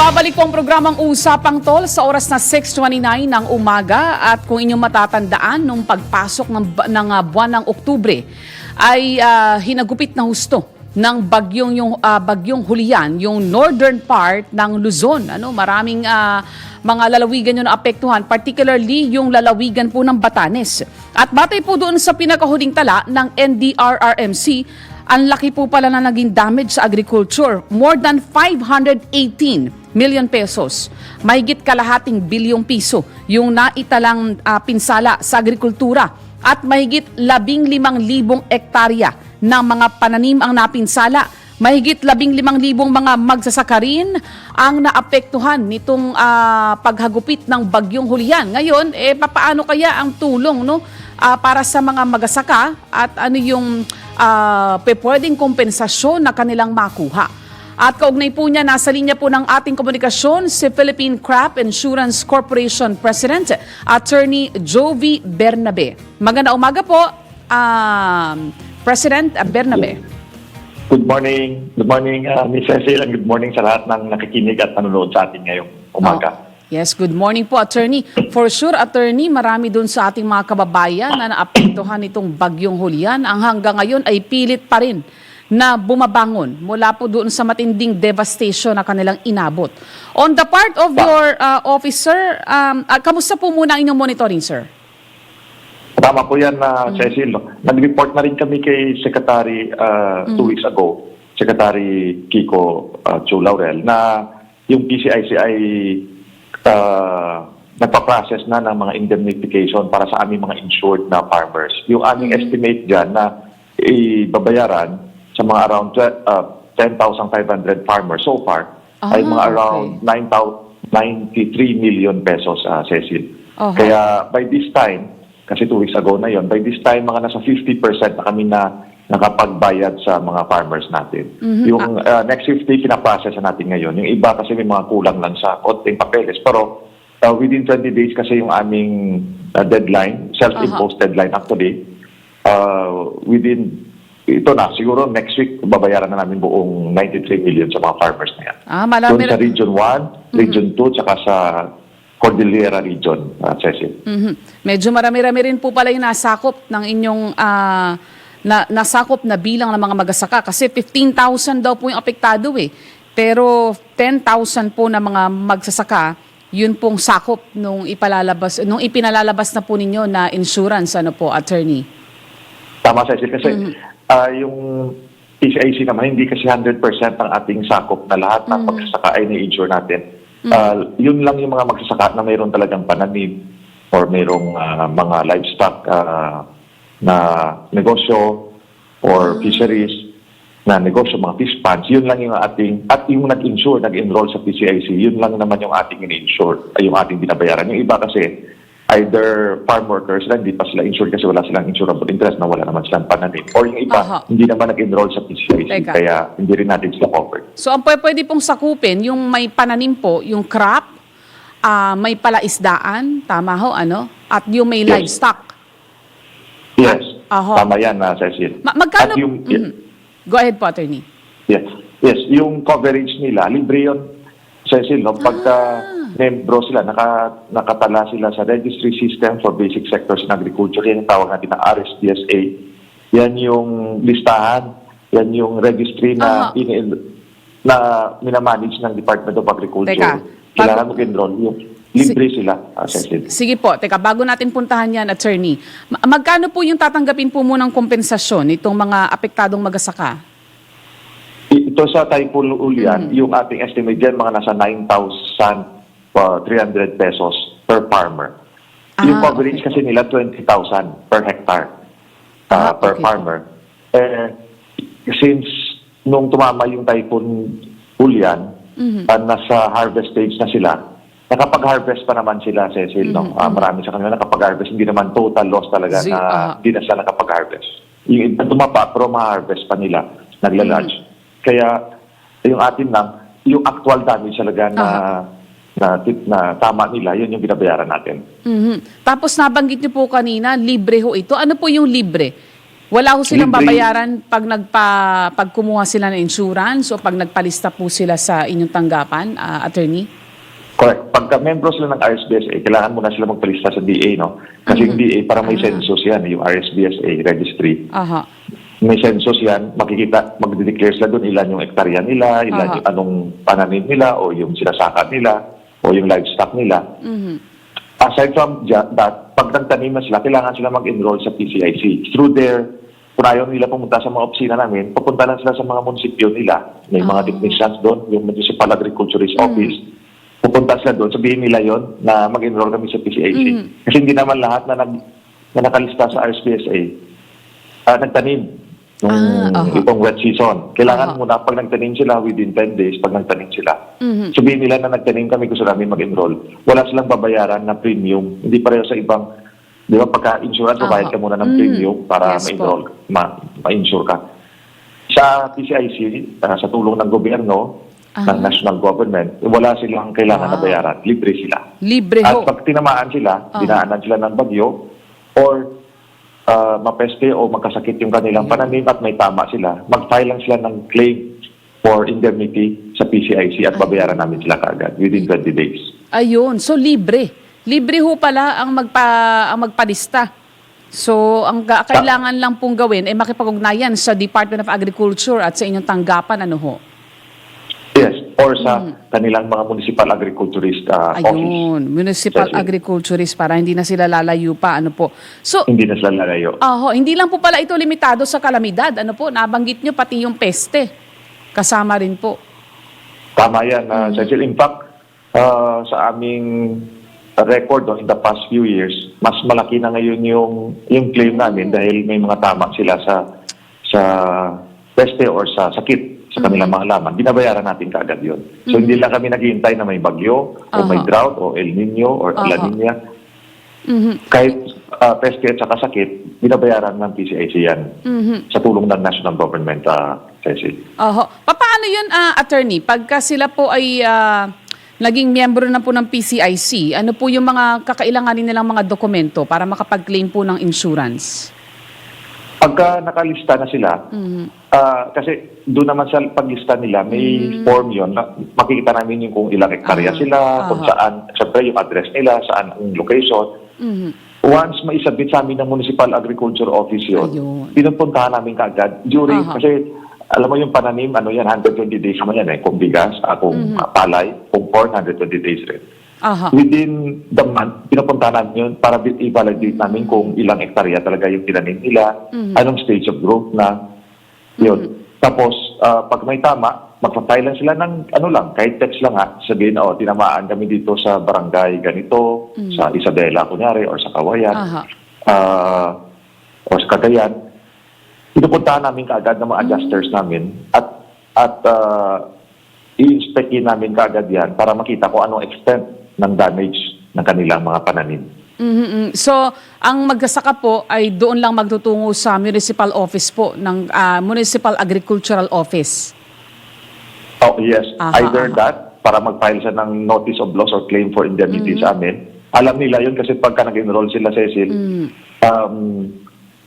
Nagbabalik po ang programang Usapang Tol sa oras na 6.29 ng umaga at kung inyong matatandaan nung pagpasok ng, ng ah, buwan ng Oktubre ay ah, hinagupit na husto ng bagyong yung ah, bagyong Julian, yung northern part ng Luzon. Ano, maraming ah, mga lalawigan yung naapektuhan, particularly yung lalawigan po ng Batanes. At batay po doon sa pinakahuling tala ng NDRRMC, ang laki po pala na naging damage sa agriculture. More than 518 million pesos. Mahigit kalahating bilyong piso yung naitalang ah, pinsala sa agrikultura at mahigit 15,000 ektarya ng mga pananim ang napinsala. Mahigit 15,000 mga magsasaka rin ang naapektuhan nitong ah, paghagupit ng bagyong Julian. Ngayon, eh papaano kaya ang tulong no ah, para sa mga magsasaka at ano yung pe- pwedeng kompensasyon na kanilang makuha? At kaugnay po niya, nasa linya po ng ating komunikasyon si Philippine Crop Insurance Corporation President, Attorney Jovi Bernabe. Maganda umaga po, um, President Bernabe. Good morning. Good morning, uh, Ms. Cecil, good morning sa lahat ng nakikinig at nanonood sa atin ngayong umaga. Oh. Yes, good morning po, Attorney. For sure, Attorney, marami doon sa ating mga kababayan na naapektuhan itong bagyong Julian. Ang hanggang ngayon ay pilit pa rin na bumabangon mula po doon sa matinding devastation na kanilang inabot. On the part of your uh, officer, um, uh, kamusta po muna ang inyong monitoring, sir? Tama po yan, uh, Cecil. no? Nag-report na rin kami kay Secretary uh, two weeks ago, Secretary Kiko uh, Chu Laurel, na yung PCIC ay uh, nagpa-process na ng mga indemnification para sa aming mga insured na farmers. Yung aming estimate dyan na ibabayaran sa mga around uh, 10,500 farmers so far ay Ah, mga okay. around 9,000 93 million pesos, uh, Cecil. Oho. Kaya by this time, kasi two weeks ago na yon, by this time, mga nasa 50% na kami na nakapagbayad sa mga farmers natin. Mhm. Yung uh, next 50, pinaprocess na natin ngayon. Yung iba kasi may mga kulang lang sa konting papeles. Pero uh, within 20 days kasi yung aming uh, deadline, self-imposed deadline actually, uh, within ito na, siguro next week, babayaran na namin buong 93 million sa mga farmers na yan. Ah, marami Doon sa Region 1, Region 2, tsaka sa Cordillera Region, uh, Cecil. Mhm. Medyo marami-rami rin po pala yung nasakop ng inyong ah, na, nasakop na bilang ng mga magasaka kasi 15,000 daw po yung apektado eh. Pero 10,000 po na mga magsasaka, yun pong sakop nung ipalalabas nung ipinalalabas na po ninyo na insurance ano po attorney. Tama, Cecil. Kasi ah, yung PCIC naman, hindi kasi 100% ang ating sakop na lahat ng magsasaka ay ni-insure natin. Ah, yun lang yung mga magsasaka na mayroon talagang pananim or mayroong ah, mga livestock ah, na negosyo or fisheries na negosyo, mga fish ponds, yun lang yung ating, at yung nag-insure, nag-enroll sa PCIC, yun lang naman yung ating in-insure, ay yung ating binabayaran. Yung iba kasi, either farm workers sila, hindi pa sila insured kasi wala silang insurable interest na wala naman silang pananim. Or yung iba, Aha. hindi naman nag-enroll sa PCIC, Teka. kaya hindi rin natin sila covered. So ang pwe- pwede pong sakupin yung may pananim po, yung crop, ah, may palaisdaan, tama ho ano, at yung may Yes. livestock. Yes, Aho. tama yan, na Cecil. Ma- magkano? At yung, Mhm. Go ahead po attorney. Yes. Yes, yung coverage nila, libre yun, Cecil, no? Pagka Ah. membro sila, naka, nakatala sila sa Registry System for Basic Sectors in Agriculture, yan yung tawag natin na RSPSA. Yan yung listahan, yan yung registry na, Aha. ini- na minamanage ng Department of Agriculture. Teka, Kailangan bago- mag-enroll yung libre sila, ah, Cecil. Sige po, teka, bago natin puntahan yan, attorney, ma- magkano po yung tatanggapin po munang kompensasyon itong mga apektadong magasaka? Ito sa Mm. Ulian, yung ating estimate dyan, mga nasa 9,300 pesos per farmer. yung Ah, coverage okay. kasi nila 20,000 per hectare Ah, uh, per okay. farmer. Eh, since nung tumama yung Typhoon Ulian, Mhm. ah, nasa harvest stage na sila, nakapag-harvest pa naman sila, Cecil. no? Ah, marami sa kanila nakapag-harvest. Hindi naman total loss talaga Zi- na aha. hindi na sila nakapag-harvest. Yung iba tumapa, pero ma-harvest pa nila, nagla-lodge. Mm-hmm. Kaya, yung atin lang, yung actual damage talaga na, na, tip- na tama nila, yun yung binabayaran natin. Mhm. Tapos nabanggit niyo po kanina, libre ho ito. Ano po yung libre? Wala ho silang Libre. babayaran pag nagpa pag kumuha sila ng insurance o pag nagpalista po sila sa inyong tanggapan, ah, attorney? Correct. Pagka membro sila ng RSBSA, kailangan muna sila magpalista sa DA, no? Kasi yung DA, para may census yan, yung RSBSA registry. Aha. May census yan, makikita, magde-declare sila doon ilan yung ektarya nila, ilan Aha. yung anong pananim nila, o yung sinasaka nila, o yung livestock nila. Mhm. Aside from that, pag nagtanim na sila, kailangan sila mag-enroll sa PCIC. Through their, kung ayaw nila pumunta sa mga opisina namin, pupunta lang sila sa mga munisipyo nila. May mga Ah. technicians doon, yung Municipal Agriculturist Office. Pupunta sila doon, sabihin nila yon na mag-enroll kami sa PCIC. Mm. Kasi hindi naman lahat na, nag, na nakalista sa RSPSA ah, nagtanim nung Ah, aha. itong wet season. Kailangan Aha. muna pag nagtanim sila within 10 days, pag nagtanim sila, Mhm. sabihin nila na nagtanim kami gusto namin mag-enroll. Wala silang babayaran na premium. Hindi pareho sa ibang, di ba pagka insurance, babayad ka muna ng Mm. premium para Yes ma-enroll, ma- ma-insure ka. Sa PCIC, ah, sa tulong ng gobyerno, Aha. ng national government, wala silang kailangan na Wow. bayaran. Libre sila. Libre At ho. pag tinamaan sila, Ah. dinaanan sila ng bagyo, or ah, mapeste o magkasakit yung kanilang pananim at may tama sila, mag-file lang sila ng claim for indemnity sa PCIC at babayaran namin sila kaagad within 20 days. Ayun, so libre. Libre ho pala ang magpa ang magpalista. So, ang ga- kailangan lang pong gawin ay makipag-ugnayan sa Department of Agriculture at sa inyong tanggapan ano ho. Yes, or sa kanilang mga municipal agriculturist ah, office. Ayun, municipal Yes, agriculturist para hindi na sila lalayo pa ano po. So, Hindi na sila lalayo. aho, hindi lang po pala ito limitado sa kalamidad. Ano po, nabanggit nyo pati yung peste. Kasama rin po. Tama yan, uh, Cecil. In fact, ah, sa aming record no, in the past few years, mas malaki na ngayon yung, yung claim namin dahil may mga tama sila sa sa peste or sa sakit sa kanilang mga laman. Binabayaran natin kaagad yun. So hindi lang kami naghihintay na may bagyo o may Aha. drought o El Nino or La Aha. Nina. Mhm. Kahit ah, peste at saka sakit, binabayaran ng PCIC yan Mhm. sa tulong ng national government, uh, Cecil. Oho. Pa- Paano yun, ah, attorney? Pagka sila po ay ah, naging miyembro na po ng PCIC, ano po yung mga kakailanganin nilang mga dokumento para makapag-claim po ng insurance? Pagka nakalista na sila, Mhm. ah, kasi doon naman sa paglista nila, may form yon na makikita namin yung kung ilang hektarya Ah, sila, kung aha. saan, syempre yung address nila, saan ang location. Mhm. Once maisabit sa amin ng Municipal Agriculture Office yun, Ayun. pinupuntahan namin kaagad during, Aha. kasi alam mo yung pananim, ano yan, 120 days naman yan eh, kung bigas, ah, kung Mhm. ah, palay, kung corn, 120 days rin. Aha. Within the month, pinupuntahan namin yun para i-validate namin kung ilang hektarya talaga yung tinanim nila, Mhm. anong stage of growth na, yun. Tapos, ah, pag may tama, magpa-file lang sila ng ano lang, kahit text lang ha, sabihin, oh, tinamaan kami dito sa barangay ganito, sa Isabela kunyari, or sa Kawayan, Aha. ah, o sa Cagayan, pinupuntahan namin kaagad ng mga adjusters namin at at ah, i-inspectin namin kaagad yan para makita kung anong extent ng damage ng kanilang mga pananim. Mhm. So, ang magsasaka po ay doon lang magtutungo sa municipal office po ng ah, Municipal Agricultural Office. Oh, yes. Aha, Either aha. that, para mag-file siya ng notice of loss or claim for indemnity Mm-hmm. sa amin. Alam nila yun kasi pagka nag-enroll sila, Cecil, Mm. um,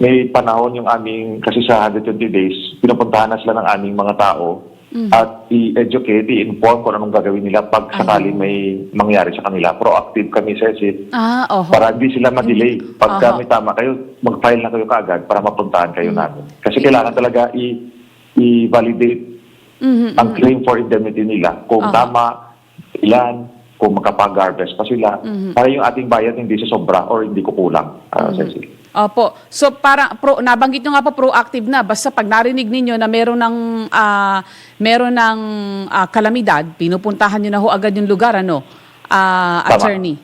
may panahon yung aming, kasi sa 120 days, pinupuntahan na sila ng aming mga tao Mm. at i-educate, i-inform kung anong gagawin nila pag sakaling may mangyari sa kanila. Proactive kami, Cecil, Ah, oho. para hindi sila ma-delay. Pagka Aha. may tama kayo, mag-file na kayo kaagad para mapuntahan kayo namin. Kasi kailangan talaga i- i-validate Mhm. ang claim for indemnity nila. Kung Aha. tama, ilan, kung makapag-harvest pa sila, para yung ating bayad hindi sa sobra or hindi kukulang. Uh, Cecil. Opo. So para pro, nabanggit nyo nga po proactive na basta pag narinig ninyo na meron ng ah, meron ng ah, kalamidad, pinupuntahan niyo na ho agad yung lugar ano, Tama. attorney.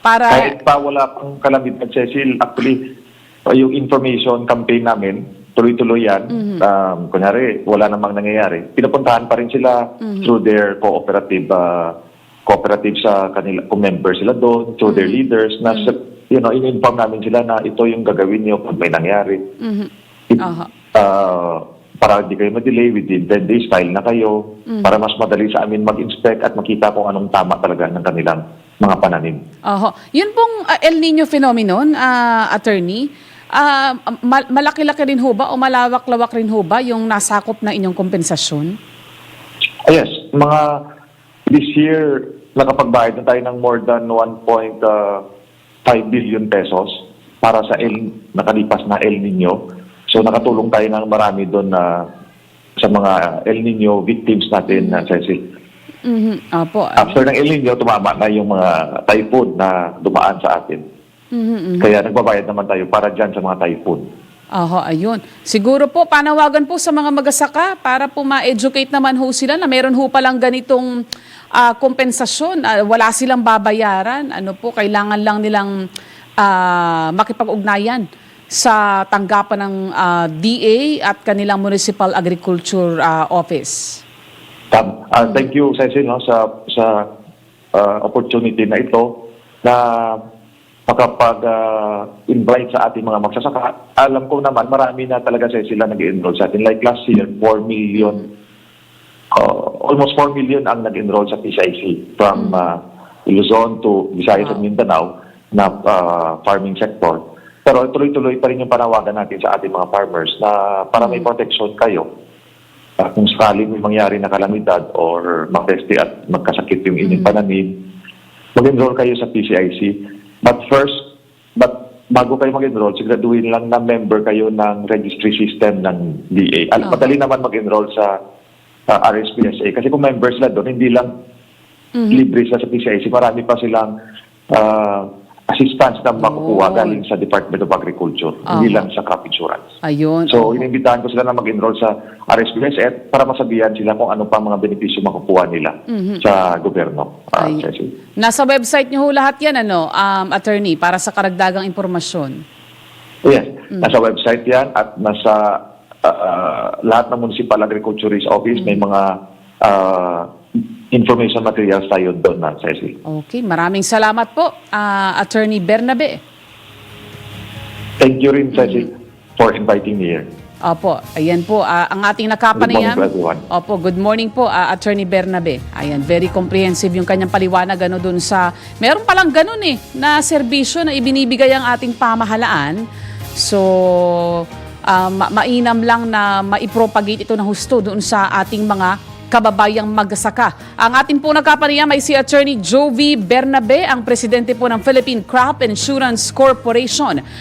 Para Kahit pa wala pang kalamidad, Cecil, actually, uh, yung information campaign namin, tuloy-tuloy yan. Um, kunyari, wala namang nangyayari. Pinupuntahan pa rin sila through their cooperative uh, cooperative sa kanila, kung member sila doon, through their leaders, na sa- you know, in-inform namin sila na ito yung gagawin niyo pag may nangyari. Mhm. It- Aha. ah, para hindi kayo ma-delay within 10 days, file na kayo para mas madali sa amin mag-inspect at makita kung anong tama talaga ng kanilang mga pananim. Oho. Yun pong ah, El Nino phenomenon, ah, attorney, ah, mal- malaki-laki rin ho ba o malawak-lawak rin ho ba yung nasakop na inyong kompensasyon? Ah, yes, mga this year, nakapagbayad na tayo ng more than 1.5 billion pesos para sa El, nakalipas na El Nino. So nakatulong tayo ng marami doon na sa mga El Nino victims natin, na Cecil. Mhm. Opo. After ng El Nino, tumama na yung mga typhoon na dumaan sa atin. Mhm, mhm. Kaya nagbabayad naman tayo para dyan sa mga typhoon. Oho, ayun. Siguro po, panawagan po sa mga magasaka para po ma-educate naman ho sila na meron ho palang ganitong ah, kompensasyon. Ah, wala silang babayaran. Ano po, kailangan lang nilang ah, makipag-ugnayan sa tanggapan ng ah, DA at kanilang Municipal Agriculture ah, Office. Tam, ah, thank you, Cecil, no, sa sa ah, opportunity na ito na makapag-invite sa ating mga magsasaka. Alam ko naman, marami na talaga sa sila nag-enroll sa atin. Like last year, 4 million, uh, almost 4 million ang nag-enroll sa PCIC from uh, Luzon to Visayas at Mindanao na uh, farming sector. Pero tuloy-tuloy pa rin yung panawagan natin sa ating mga farmers na para may protection kayo Ah, kung sakaling may mangyari na kalamidad or mapeste at magkasakit yung inyong pananim, mag-enroll kayo sa PCIC. But first, but bago kayo mag-enroll, siguraduhin lang na member kayo ng registry system ng DA. Al- Okay. Madali naman mag-enroll sa uh, RSPSA. Kasi kung members sila doon, hindi lang libre sila sa PCIC. Marami pa silang ah, assistance na makukuha galing sa Department of Agriculture. Hindi Aha. lang sa crop insurance. Ayun. So, inimbitahan ko sila na mag-enroll sa RSPSF para masabihan sila kung ano pa mga benepisyo makukuha nila sa gobyerno. Ah, Ay- Cecil. Nasa website niyo ho lahat yan, ano, um, attorney, para sa karagdagang impormasyon. Yes, nasa website yan at nasa ah, ah, lahat ng Municipal Agriculturist Office may mga ah, information materials tayo doon na, Cecil. Okay, maraming salamat po, ah, Attorney Bernabe. Thank you rin, Cecil, for inviting me here. Opo, ayan po, ah, ang ating Good morning nakapanayam. everyone. Opo, good morning po, ah, Attorney Bernabe. Ayan, very comprehensive yung kanyang paliwanag ano dun sa, meron palang ganun eh, na serbisyo na ibinibigay ang ating pamahalaan. So, ah, ma- mainam lang na maipropagate ito na husto doon sa ating mga kababayang magsaka. Ang ating po nagkapanayam ay si Attorney Jovi Bernabe, ang presidente po ng Philippine Crop Insurance Corporation.